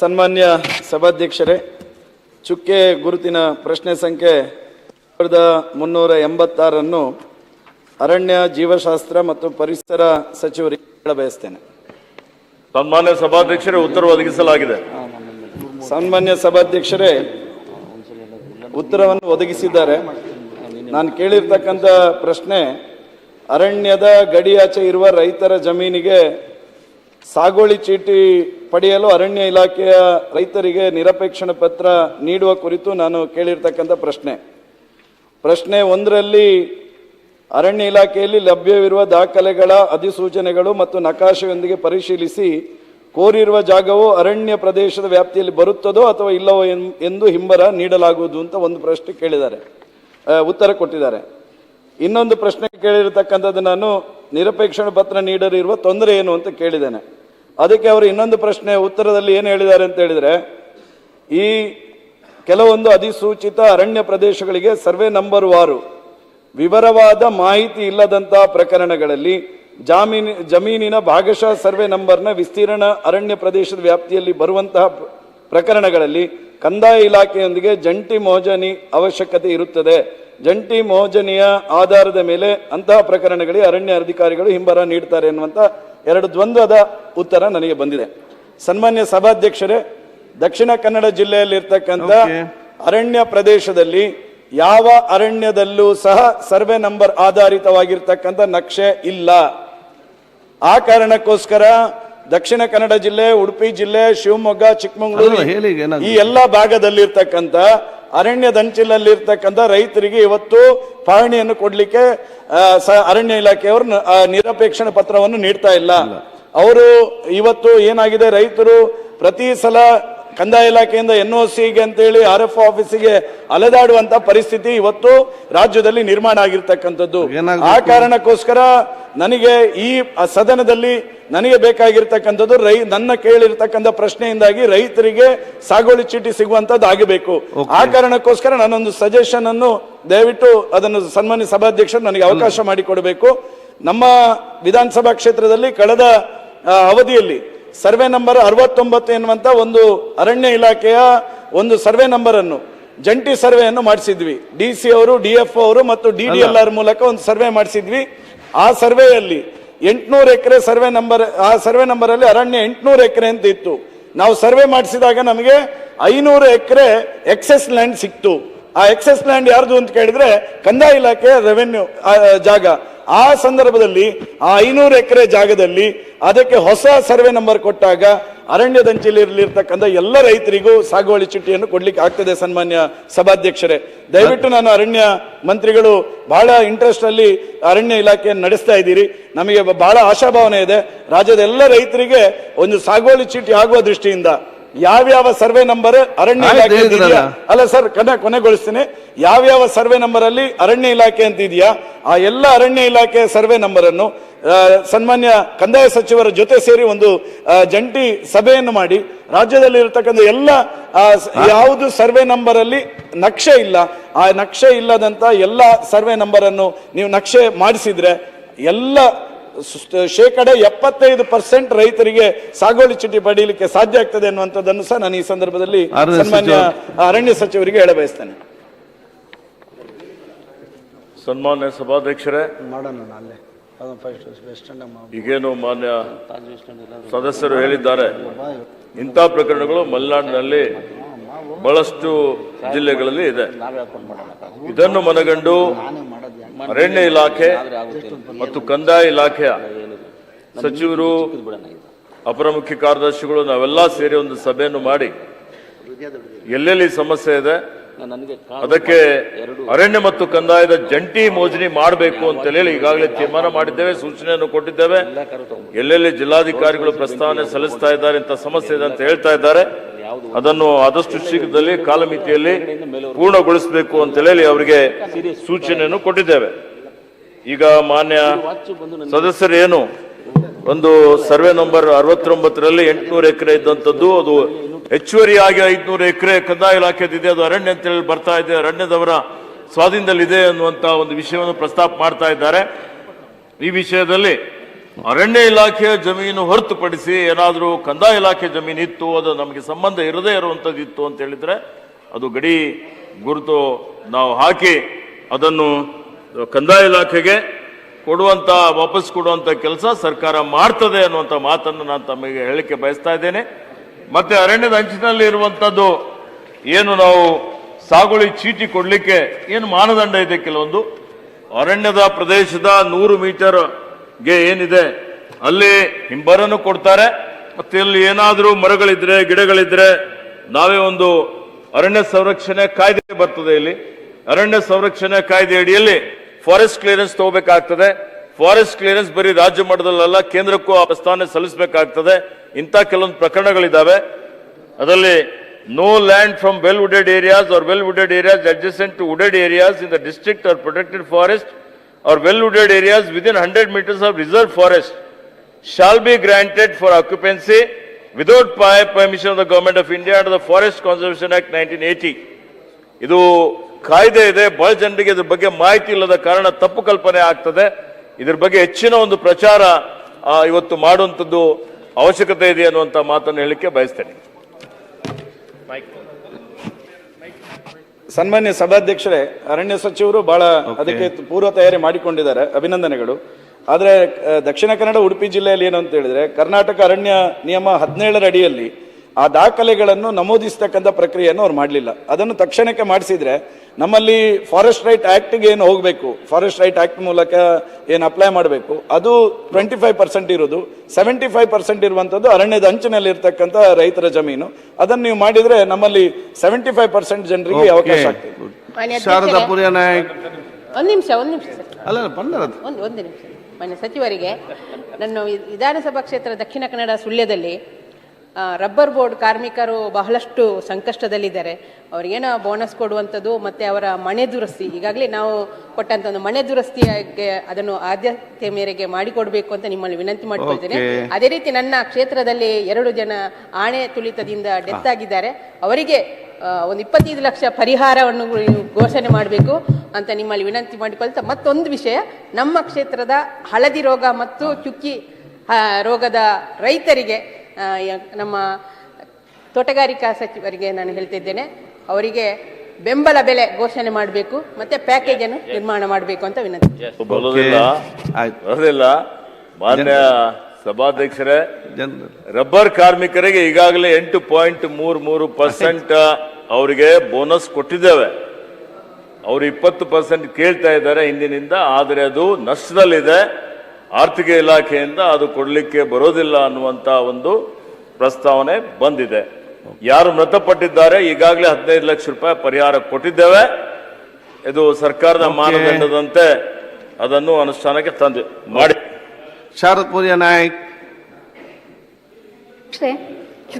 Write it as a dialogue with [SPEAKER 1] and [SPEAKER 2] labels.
[SPEAKER 1] ಸನ್ಮಾನ್ಯ ಸಭಾಧ್ಯಕ್ಷರೇ ಚುಕ್ಕೆ ಗುರುತಿನ ಪ್ರಶ್ನೆ ಸಂಖ್ಯೆ ಸಾವಿರದ ಮುನ್ನೂರ ಎಂಬತ್ತಾರನ್ನು ಅರಣ್ಯ ಜೀವಶಾಸ್ತ್ರ ಮತ್ತು ಪರಿಸರ ಸಚಿವರಿಗೆ ಹೇಳಬಯಸ್ತೇನೆ.
[SPEAKER 2] ಸನ್ಮಾನ್ಯ ಸಭಾಧ್ಯಕ್ಷರೇ ಉತ್ತರ ಒದಗಿಸಲಾಗಿದೆ.
[SPEAKER 1] ಸನ್ಮಾನ್ಯ ಸಭಾಧ್ಯಕ್ಷರೇ ಉತ್ತರವನ್ನು ಒದಗಿಸಿದ್ದಾರೆ. ನಾನು ಕೇಳಿರ್ತಕ್ಕಂಥ ಪ್ರಶ್ನೆ ಅರಣ್ಯದ ಗಡಿಯಾಚೆ ಇರುವ ರೈತರ ಜಮೀನಿಗೆ ಸಾಗುವಳಿ ಚೀಟಿ ಪಡೆಯಲು ಅರಣ್ಯ ಇಲಾಖೆಯ ರೈತರಿಗೆ ನಿರಪೇಕ್ಷಣ ಪತ್ರ ನೀಡುವ ಕುರಿತು ನಾನು ಕೇಳಿರ್ತಕ್ಕಂಥ ಪ್ರಶ್ನೆ. ಪ್ರಶ್ನೆ ಒಂದರಲ್ಲಿ, ಅರಣ್ಯ ಇಲಾಖೆಯಲ್ಲಿ ಲಭ್ಯವಿರುವ ದಾಖಲೆಗಳ ಅಧಿಸೂಚನೆಗಳು ಮತ್ತು ನಕಾಶೆಯೊಂದಿಗೆ ಪರಿಶೀಲಿಸಿ ಕೋರಿರುವ ಜಾಗವು ಅರಣ್ಯ ಪ್ರದೇಶದ ವ್ಯಾಪ್ತಿಯಲ್ಲಿ ಬರುತ್ತದೋ ಅಥವಾ ಇಲ್ಲವೋ ಎಂದು ಹಿಂಬರ ನೀಡಲಾಗುವುದು ಅಂತ ಒಂದು ಪ್ರಶ್ನೆ ಕೇಳಿದ್ದಾರೆ. ಉತ್ತರ ಕೊಟ್ಟಿದ್ದಾರೆ. ಇನ್ನೊಂದು ಪ್ರಶ್ನೆ ಕೇಳಿರ್ತಕ್ಕಂಥದ್ದು ನಾನು ನಿರಪೇಕ್ಷಣ ಪತ್ರ ನೀಡಲಿರುವ ತೊಂದರೆ ಏನು ಅಂತ ಕೇಳಿದ್ದೇನೆ. ಅದಕ್ಕೆ ಅವರು ಇನ್ನೊಂದು ಪ್ರಶ್ನೆ, ಉತ್ತರದಲ್ಲಿ ಏನು ಹೇಳಿದ್ದಾರೆ ಅಂತ ಹೇಳಿದರೆ, ಈ ಕೆಲವೊಂದು ಅಧಿಸೂಚಿತ ಅರಣ್ಯ ಪ್ರದೇಶಗಳಿಗೆ ಸರ್ವೆ ನಂಬರ್ ವಾರು, ವಿವರವಾದ ಮಾಹಿತಿ ಇಲ್ಲದಂತಹ ಪ್ರಕರಣಗಳಲ್ಲಿ ಜಾಮೀನು, ಜಮೀನಿನ ಭಾಗಶಃ ಸರ್ವೆ ನಂಬರ್ನ ವಿಸ್ತೀರ್ಣ ಅರಣ್ಯ ಪ್ರದೇಶದ ವ್ಯಾಪ್ತಿಯಲ್ಲಿ ಬರುವಂತಹ ಪ್ರಕರಣಗಳಲ್ಲಿ ಕಂದಾಯ ಇಲಾಖೆಯೊಂದಿಗೆ ಜಂಟಿ ಮೋಜನಿ ಅವಶ್ಯಕತೆ ಇರುತ್ತದೆ. ಜಂಟಿ ಮೋಜನಿಯ ಆಧಾರದ ಮೇಲೆ ಅಂತಹ ಪ್ರಕರಣಗಳಿಗೆ ಅರಣ್ಯ ಅಧಿಕಾರಿಗಳು ಹಿಂಬರ ನೀಡ್ತಾರೆ ಎನ್ನುವಂತ ಎರಡು ದ್ವಂದ್ವದ ಉತ್ತರ ನನಗೆ ಬಂದಿದೆ. ಸನ್ಮಾನ್ಯ ಸಭಾಧ್ಯಕ್ಷರೇ ದಕ್ಷಿಣ ಕನ್ನಡ ಜಿಲ್ಲೆಯಲ್ಲಿರ್ತಕ್ಕಂಥ ಅರಣ್ಯ ಪ್ರದೇಶದಲ್ಲಿ ಯಾವ ಅರಣ್ಯದಲ್ಲೂ ಸಹ ಸರ್ವೆ ನಂಬರ್ ಆಧಾರಿತವಾಗಿರ್ತಕ್ಕಂಥ ನಕ್ಷೆ ಇಲ್ಲ. ಆ ಕಾರಣಕ್ಕೋಸ್ಕರ ದಕ್ಷಿಣ ಕನ್ನಡ ಜಿಲ್ಲೆ ಉಡುಪಿ ಜಿಲ್ಲೆ ಶಿವಮೊಗ್ಗ ಚಿಕ್ಕಮಗಳೂರು? ಈ ಎಲ್ಲ ಭಾಗದಲ್ಲಿರ್ತಕ್ಕಂಥ ಅರಣ್ಯದಂಚಿನಲ್ಲಿರ್ತಕ್ಕಂಥ ರೈತರಿಗೆ ಇವತ್ತು ಪಹಣಿಯನ್ನು ಕೊಡ್ಲಿಕ್ಕೆ ಸ- ಅರಣ್ಯ ಇಲಾಖೆಯವರು ನಿರಪೇಕ್ಷಣ ಪತ್ರವನ್ನು ನೀಡ್ತಾ ಇಲ್ಲ. ಅವರು ಇವತ್ತು ಏನಾಗಿದೆ ರೈತರು ಪ್ರತಿ ಸಲ ಕಂದಾಯ ಇಲಾಖೆಯಿಂದ ಎನ್ ಒ ಸಿಗೆ ಅಂತೇಳಿ ಆರ್ ಎಫ್ ಆಫೀಸಿಗೆ ಅಲೆದಾಡುವಂತ ಪರಿಸ್ಥಿತಿ ಇವತ್ತು ರಾಜ್ಯದಲ್ಲಿ ನಿರ್ಮಾಣ ಆಗಿರ್ತಕ್ಕಂಥದ್ದು. ಆ ಕಾರಣಕ್ಕೋಸ್ಕರ ನನಗೆ ಈ ಸದನದಲ್ಲಿ ನನಗೆ ಬೇಕಾಗಿರ್ತಕ್ಕಂಥದ್ದು ರೈ ನನ್ನ ಕೇಳಿರ್ತಕ್ಕಂಥ ಪ್ರಶ್ನೆಯಿಂದಾಗಿ ರೈತರಿಗೆ ಸಾಗುವಳಿ ಚೀಟಿ ಸಿಗುವಂತದ್ದು ಆಗಬೇಕು ಆ ಕಾರಣಕ್ಕೋಸ್ಕರ ನಾನೊಂದು ಸಜೆಷನ್ ಅನ್ನು ದಯವಿಟ್ಟು ಅದನ್ನು ಸನ್ಮಾನ್ಯ ಸಭಾಧ್ಯಕ್ಷರು ನನಗೆ ಅವಕಾಶ ಮಾಡಿಕೊಡಬೇಕು. ನಮ್ಮ ವಿಧಾನಸಭಾ ಕ್ಷೇತ್ರದಲ್ಲಿ ಕಳೆದ ಅವಧಿಯಲ್ಲಿ ಸರ್ವೆ ನಂಬರ್ ಅರವತ್ತೊಂಬತ್ತು ಎನ್ನುವಂಥ ಒಂದು ಅರಣ್ಯ ಇಲಾಖೆಯ ಒಂದು ಸರ್ವೆ ನಂಬರನ್ನು ಜಂಟಿ ಸರ್ವೆಯನ್ನು ಮಾಡಿಸಿದ್ವಿ. ಡಿ ಸಿ ಅವರು ಡಿ ಎಫ್ ಅವರು ಮತ್ತು ಡಿ ಡಿ ಎಲ್ ಆರ್ ಮೂಲಕ ಒಂದು ಸರ್ವೆ ಮಾಡಿಸಿದ್ವಿ. ಆ ಸರ್ವೆಯಲ್ಲಿ ಎಂಟುನೂರು ಎಕರೆ ಸರ್ವೆ ನಂಬರ್ ಆ ಸರ್ವೆ ನಂಬರಲ್ಲಿ ಅರಣ್ಯ ಎಂಟುನೂರು ಎಕರೆ ಅಂತ ಇತ್ತು. ನಾವು ಸರ್ವೆ ಮಾಡಿಸಿದಾಗ ನಮಗೆ ಐನೂರು ಎಕರೆ ಎಕ್ಸೆಸ್ ಲ್ಯಾಂಡ್ ಸಿಕ್ತು. ಆ ಎಕ್ಸೆಸ್ ಲ್ಯಾಂಡ್ ಯಾರ್ದು ಅಂತ ಕೇಳಿದ್ರೆ ಕಂದಾಯ ಇಲಾಖೆಯ ರೆವೆನ್ಯೂ ಜಾಗ. ಆ ಸಂದರ್ಭದಲ್ಲಿ ಆ ಐನೂರು ಎಕರೆ ಜಾಗದಲ್ಲಿ ಅದಕ್ಕೆ ಹೊಸ ಸರ್ವೆ ನಂಬರ್ ಕೊಟ್ಟಾಗ ಅರಣ್ಯದಂಚಿಲಿರ್ತಕ್ಕಂಥ ಎಲ್ಲ ರೈತರಿಗೂ ಸಾಗುವಳಿ ಚೀಟಿಯನ್ನು ಕೊಡ್ಲಿಕ್ಕೆ ಆಗ್ತದೆ ಸನ್ಮಾನ್ಯ ಸಭಾಧ್ಯಕ್ಷರೇ. ದಯವಿಟ್ಟು ನಾನು ಅರಣ್ಯ ಮಂತ್ರಿಗಳು ಬಹಳ ಇಂಟ್ರೆಸ್ಟ್ ಅಲ್ಲಿ ಅರಣ್ಯ ಇಲಾಖೆಯನ್ನು ನಡೆಸ್ತಾ ಇದ್ದೀರಿ. ನಮಗೆ ಬಹಳ ಆಶಾಭಾವನೆ ಇದೆ. ರಾಜ್ಯದ ಎಲ್ಲ ರೈತರಿಗೆ ಒಂದು ಸಾಗುವಳಿ ಚೀಟಿ ಆಗುವ ದೃಷ್ಟಿಯಿಂದ ಯಾವ್ಯಾವ ಸರ್ವೆ ನಂಬರ್ ಅರಣ್ಯ ಇಲಾಖೆ. ಇದೆಯಾ? ಅಲ್ಲ ಸರ್ ಕೊನೆ ಕೊನೆಗೊಳಿಸ್ತೀನಿ ಯಾವ್ಯಾವ ಸರ್ವೆ ನಂಬರ್ ಅಲ್ಲಿ ಅರಣ್ಯ ಇಲಾಖೆ ಅಂತ ಇದೆಯಾ ಆ ಎಲ್ಲ ಅರಣ್ಯ ಇಲಾಖೆ ಸರ್ವೆ ನಂಬರ್ ಅನ್ನು ಆ, ಸನ್ಮಾನ್ಯ ಕಂದಾಯ ಸಚಿವರ ಜೊತೆ ಸೇರಿ ಒಂದು ಆ, ಜಂಟಿ ಸಭೆಯನ್ನು ಮಾಡಿ ರಾಜ್ಯದಲ್ಲಿ ಇರತಕ್ಕಂತ ಎಲ್ಲ ಆ, ಸ- ಯಾವುದು ಸರ್ವೆ ನಂಬರ್ ಅಲ್ಲಿ ನಕ್ಷೆ ಇಲ್ಲ ಆ ನಕ್ಷೆ ಇಲ್ಲದಂತ ಎಲ್ಲ ಸರ್ವೆ ನಂಬರ್ ಅನ್ನು ನೀವು ನಕ್ಷೆ ಮಾಡಿಸಿದ್ರೆ ಎಲ್ಲ ಶೇಕಡ ಎಪ್ಪತ್ತೈದು ಪರ್ಸೆಂಟ್ ರೈತರಿಗೆ ಸಾಗುವಳಿ ಚೀಟಿ ಪಡೆಯಲಿಕ್ಕೆ ಸಾಧ್ಯ ಆಗ್ತದೆ ಅನ್ನುವಂಥದ್ದನ್ನು ಸಹ ನಾನು ಈ ಸಂದರ್ಭದಲ್ಲಿ
[SPEAKER 3] ಅರಣ್ಯ
[SPEAKER 1] ಸನ್ಮಾನ್ಯ ಅರಣ್ಯ ಸಚಿವರಿಗೆ ಹೇಳ ಬಯಸ್ತೇನೆ.
[SPEAKER 2] ಸನ್ಮಾನ್ಯ ಸಭಾಧ್ಯಕ್ಷರೇ
[SPEAKER 4] ಮಾಡೋಣ ಅಲ್ಲೇ. ಅದನ್ನು ಫಸ್ಟ್ ವೆಸ್ಟ್
[SPEAKER 2] ಈಗೇನು ಮಾನ್ಯ ಸದಸ್ಯರು ಹೇಳಿದ್ದಾರೆ. ಇಂಥ ಪ್ರಕರಣಗಳು ಮಲೆನಾಡಿನಲ್ಲಿ ಬಹಳಷ್ಟು ಜಿಲ್ಲೆಗಳಲ್ಲಿ ಇದೆ. ಇದನ್ನು ಮನಗಂಡು ಅರಣ್ಯ ಇಲಾಖೆ ಮತ್ತು ಕಂದಾಯ ಇಲಾಖೆಯ ಸಚಿವರು ಅಪರ ಮುಖ್ಯ ಕಾರ್ಯದರ್ಶಿಗಳು ನಾವೆಲ್ಲ ಸೇರಿ ಒಂದು ಸಭೆಯನ್ನು ಮಾಡಿ ಎಲ್ಲೆಲ್ಲಿ ಸಮಸ್ಯೆ ಇದೆ ಅದಕ್ಕೆ ಅರಣ್ಯ ಮತ್ತು ಕಂದಾಯದ ಜಂಟಿ ಮೋಜಣಿ ಮಾಡಬೇಕು ಅಂತ ಹೇಳಿ ಈಗಾಗಲೇ ತೀರ್ಮಾನ ಮಾಡಿದ್ದೇವೆ ಸೂಚನೆಯನ್ನು ಕೊಟ್ಟಿದ್ದೇವೆ. ಎಲ್ಲೆಲ್ಲಿ ಜಿಲ್ಲಾಧಿಕಾರಿಗಳು ಪ್ರಸ್ತಾವನೆ ಸಲ್ಲಿಸ್ತಾ ಇದ್ದಾರೆ ಇಂಥ ಸಮಸ್ಯೆ ಇದೆ ಅಂತ ಹೇಳ್ತಾ ಇದ್ದಾರೆ. ಅದನ್ನು ಆದಷ್ಟು ಶೀಘ್ರದಲ್ಲಿ ಕಾಲಮಿತಿಯಲ್ಲಿ ಪೂರ್ಣಗೊಳಿಸಬೇಕು ಅಂತ ಹೇಳಿ ಅವರಿಗೆ ಸೂಚನೆಯನ್ನು ಕೊಟ್ಟಿದ್ದೇವೆ. ಈಗ ಮಾನ್ಯ ಸದಸ್ಯರು ಏನು ಒಂದು ಸರ್ವೆ ನಂಬರ್ ಅರವತ್ತೊಂಬತ್ತರಲ್ಲಿ ಎಂಟುನೂರು ಎಕರೆ ಇದ್ದಂಥದ್ದು ಅದು ಹೆಚ್ಚುವರಿಯಾಗಿ ಐದ್ನೂರು ಎಕರೆ ಕಂದಾಯ ಇಲಾಖೆದಿದೆ ಅದು ಅರಣ್ಯ ಅಂತ ಹೇಳಿ ಬರ್ತಾ ಇದೆ ಅರಣ್ಯದವರ ಸ್ವಾಧೀನದಲ್ಲಿದೆ ಅನ್ನುವಂತ ಒಂದು ವಿಷಯವನ್ನು ಪ್ರಸ್ತಾಪ ಮಾಡ್ತಾ ಇದ್ದಾರೆ. ಈ ವಿಷಯದಲ್ಲಿ ಅರಣ್ಯ ಇಲಾಖೆಯ ಜಮೀನು ಹೊರತುಪಡಿಸಿ ಏನಾದರೂ ಕಂದಾಯ ಇಲಾಖೆ ಜಮೀನು ಇತ್ತು ಅದು ನಮಗೆ ಸಂಬಂಧ ಇರದೇ ಇರುವಂಥದ್ದು ಇತ್ತು ಅಂತ ಹೇಳಿದರೆ ಅದು ಗಡಿ ಗುರುತು ನಾವು ಹಾಕಿ ಅದನ್ನು ಕಂದಾಯ ಇಲಾಖೆಗೆ ಕೊಡುವಂಥ, ವಾಪಸ್ ಕೊಡುವಂಥ ಕೆಲಸ ಸರ್ಕಾರ ಮಾಡ್ತದೆ ಅನ್ನುವಂಥ ಮಾತನ್ನು ನಾನು ತಮಗೆ ಹೇಳಲಿಕ್ಕೆ ಬಯಸ್ತಾ ಇದ್ದೇನೆ. ಮತ್ತು ಅರಣ್ಯದ ಅಂಚಿನಲ್ಲಿ ಇರುವಂಥದ್ದು ಏನು ನಾವು ಸಾಗುಳಿ ಚೀಟಿ ಕೊಡಲಿಕ್ಕೆ ಏನು ಮಾನದಂಡ ಇದೆ ಕೆಲವೊಂದು. ಅರಣ್ಯದ ಪ್ರದೇಶದ ನೂರು ಮೀಟರ್ಗೆ ಏನಿದೆ? ಅಲ್ಲಿ ಹಿಂಬರನು ಕೊಡ್ತಾರೆ. ಮತ್ತೆ ಇಲ್ಲಿ ಏನಾದರೂ ಮರಗಳಿದ್ರೆ, ಗಿಡಗಳಿದ್ರೆ ನಾವೇ ಒಂದು ಅರಣ್ಯ ಸಂರಕ್ಷಣೆ ಕಾಯ್ದೆ ಬರ್ತದೆ ಇಲ್ಲಿ. ಅರಣ್ಯ ಸಂರಕ್ಷಣೆ ಕಾಯ್ದೆ ಅಡಿಯಲ್ಲಿ ಫಾರೆಸ್ಟ್ ಕ್ಲಿಯರೆನ್ಸ್ ತಗೋಬೇಕಾಗ್ತದೆ. ಫಾರೆಸ್ಟ್ ಕ್ಲಿಯರೆನ್ಸ್ ಬರೀ ರಾಜ್ಯ ಮಟ್ಟದಲ್ಲ ಕೇಂದ್ರಕ್ಕೂ ಆ ಪ್ರಸ್ತಾವನೆ ಸಲ್ಲಿಸಬೇಕಾಗ್ತದೆ. ಇಂಥ ಕೆಲವೊಂದು ಪ್ರಕರಣಗಳಿದ್ದಾವೆ ಅದರಲ್ಲಿ no land from well wooded areas or well wooded areas adjacent to wooded areas in the district or protected forest wooded areas within hundred metres of reserve forest shall be granted for occupancy without permission of the government of India under the forest conservation act nineteen eighty ಇದು ಕಾಯ್ದೆ ಇದೆ, ಬಹಳ ಜನರಿಗೆ ಇದ್ರ ಬಗ್ಗೆ ಮಾಹಿತಿ ಇಲ್ಲದ ಕಾರಣ ತಪ್ಪು ಕಲ್ಪನೆ ಆಗ್ತದೆ. ಇದ್ರ ಬಗ್ಗೆ ಹೆಚ್ಚಿನ ಒಂದು ಪ್ರಚಾರ ಇವತ್ತು ಮಾಡುವಂಥದ್ದು ಅವಶ್ಯಕತೆ ಇದೆ ಅನ್ನುವಂಥ ಮಾತನ್ನು ಹೇಳಲಿಕ್ಕೆ ಬಯಸ್ತೇನೆ.
[SPEAKER 1] ಸನ್ಮಾನ್ಯ ಸಭಾಧ್ಯಕ್ಷರೇ ಅರಣ್ಯ ಸಚಿವರು ಬಹಳ ಅದಕ್ಕೆ ಪೂರ್ವ ತಯಾರಿ ಮಾಡಿಕೊಂಡಿದ್ದಾರೆ ಅಭಿನಂದನೆಗಳು. ಆದರೆ ದಕ್ಷಿಣ ಕನ್ನಡ ಉಡುಪಿ ಜಿಲ್ಲೆಯಲ್ಲಿ ಏನು ಅಂತ ಹೇಳಿದ್ರೆ ಕರ್ನಾಟಕ ಅರಣ್ಯ ನಿಯಮ ಹದಿನೇಳರ ಅಡಿಯಲ್ಲಿ ಆ ದಾಖಲೆಗಳನ್ನು ನಮೂದಿಸ್ತಕ್ಕಂಥ ಪ್ರಕ್ರಿಯೆಯನ್ನು ಅವ್ರು ಮಾಡಲಿಲ್ಲ. ಅದನ್ನು ತಕ್ಷಣಕ್ಕೆ ಮಾಡಿಸಿದ್ರೆ ನಮ್ಮಲ್ಲಿ ಫಾರೆಸ್ಟ್ ರೈಟ್ ಆ್ಯಕ್ಟ್ಗೆ ಏನು ಹೋಗಬೇಕು ಫಾರೆಸ್ಟ್ ರೈಟ್ ಆಕ್ಟ್ ಮೂಲಕ ಏನು ಅಪ್ಲೈ ಮಾಡಬೇಕು ಅದು ಟ್ವೆಂಟಿ ಫೈವ್ ಪರ್ಸೆಂಟ್ ಇರೋದು ಸೆವೆಂಟಿ ಫೈವ್ ಪರ್ಸೆಂಟ್ ಇರುವಂಥದ್ದು ಅರಣ್ಯದ ಅಂಚಿನಲ್ಲಿ ಇರ್ತಕ್ಕಂಥ ರೈತರ ಜಮೀನು. ಅದನ್ನು ನೀವು ಮಾಡಿದ್ರೆ ನಮ್ಮಲ್ಲಿ ಸೆವೆಂಟಿ ಫೈವ್ ಪರ್ಸೆಂಟ್ ಜನರಿಗೆ ಅವಕಾಶ ಆಗ್ತದೆ.
[SPEAKER 4] ನಾಯಕ್.
[SPEAKER 3] ಒಂದು ನಿಮಿಷ ಒಂದು ನಿಮಿಷ
[SPEAKER 4] ಅಲ್ಲ
[SPEAKER 3] ಒಂದು ಒಂದು ನಿಮಿಷ. ಮಾನ್ಯ ಸಚಿವರಿಗೆ ನನ್ನ ವಿ- ವಿಧಾನಸಭಾ ಕ್ಷೇತ್ರ ದಕ್ಷಿಣ ಕನ್ನಡ ಸುಳ್ಯದಲ್ಲಿ ರಬ್ಬರ್ ಬೋರ್ಡ್ ಕಾರ್ಮಿಕರು ಬಹಳಷ್ಟು ಸಂಕಷ್ಟದಲ್ಲಿದ್ದಾರೆ. ಅವ್ರಿಗೇನೋ ಬೋನಸ್ ಕೊಡುವಂಥದ್ದು ಮತ್ತೆ ಅವರ ಮನೆ ದುರಸ್ತಿ. ಈಗಾಗಲೇ ನಾವು ಕೊಟ್ಟಂತ ಒಂದು ಮನೆ ದುರಸ್ತಿಗೆ ಅದನ್ನು ಆದ್ಯತೆ ಮೇರೆಗೆ ಮಾಡಿಕೊಡ್ಬೇಕು ಅಂತ ನಿಮ್ಮಲ್ಲಿ ವಿನಂತಿ ಮಾಡಿಕೊಳ್ತೇನೆ. ಅದೇ ರೀತಿ ನನ್ನ ಕ್ಷೇತ್ರದಲ್ಲಿ ಎರಡು ಜನ ಆಣೆ ತುಳಿತದಿಂದ ಡೆತ್ ಆಗಿದ್ದಾರೆ. ಅವರಿಗೆ ಒಂದು ಇಪ್ಪತ್ತೈದು ಲಕ್ಷ ಪರಿಹಾರವನ್ನು ಘೋಷಣೆ ಮಾಡಬೇಕು ಅಂತ ನಿಮ್ಮಲ್ಲಿ ವಿನಂತಿ ಮಾಡಿಕೊಳ್ತಾ ಮತ್ತೊಂದು ವಿಷಯ ನಮ್ಮ ಕ್ಷೇತ್ರದ ಹಳದಿ ರೋಗ ಮತ್ತು ಚುಕ್ಕಿ ರೋಗದ ರೈತರಿಗೆ ನಮ್ಮ ತೋಟಗಾರಿಕಾ ಸಚಿವರಿಗೆ ನಾನು ಹೇಳ್ತಿದ್ದೇನೆ ಅವರಿಗೆ ಬೆಂಬಲ ಬೆಲೆ ಘೋಷಣೆ ಮಾಡಬೇಕು ಮತ್ತೆ ಪ್ಯಾಕೇಜ್ ಅನ್ನು ನಿರ್ಮಾಣ ಮಾಡಬೇಕು ಅಂತ ವಿನಂತಿ.
[SPEAKER 2] ಬರೋದಿಲ್ಲ. ಮಾನ್ಯ ಸಭಾಧ್ಯಕ್ಷರೇ ರಬ್ಬರ್ ಕಾರ್ಮಿಕರಿಗೆ ಈಗಾಗಲೇ ಎಂಟು ಪಾಯಿಂಟ್ ಮೂರು ಮೂರು ಪರ್ಸೆಂಟ್ ಅವರಿಗೆ ಬೋನಸ್ ಕೊಟ್ಟಿದ್ದೇವೆ. ಅವರು ಇಪ್ಪತ್ತು ಪರ್ಸೆಂಟ್ ಕೇಳ್ತಾ ಇದ್ದಾರೆ ಹಿಂದಿನಿಂದ ಆದರೆ ಅದು ನಷ್ಟದಲ್ಲಿದೆ. ಆರ್ಥಿಕ ಇಲಾಖೆಯಿಂದ ಅದು ಕೊಡಲಿಕ್ಕೆ ಬರೋದಿಲ್ಲ ಅನ್ನುವಂತ ಒಂದು ಪ್ರಸ್ತಾವನೆ ಬಂದಿದೆ. ಯಾರು ಮೃತಪಟ್ಟಿದ್ದಾರೆ ಈಗಾಗಲೇ ಹದಿನೈದು ಲಕ್ಷ ರೂಪಾಯಿ ಪರಿಹಾರ ಕೊಟ್ಟಿದ್ದೇವೆ. ಇದು ಸರ್ಕಾರದ ಮಾನದಂಡದಂತೆ ಅದನ್ನು ಅನುಷ್ಠಾನಕ್ಕೆ ತಂದು ಮಾಡಿ.
[SPEAKER 4] ಶಾರದ್ ಪೂಜಾ ನಾಯಕ್.
[SPEAKER 5] ಅಷ್ಟೇ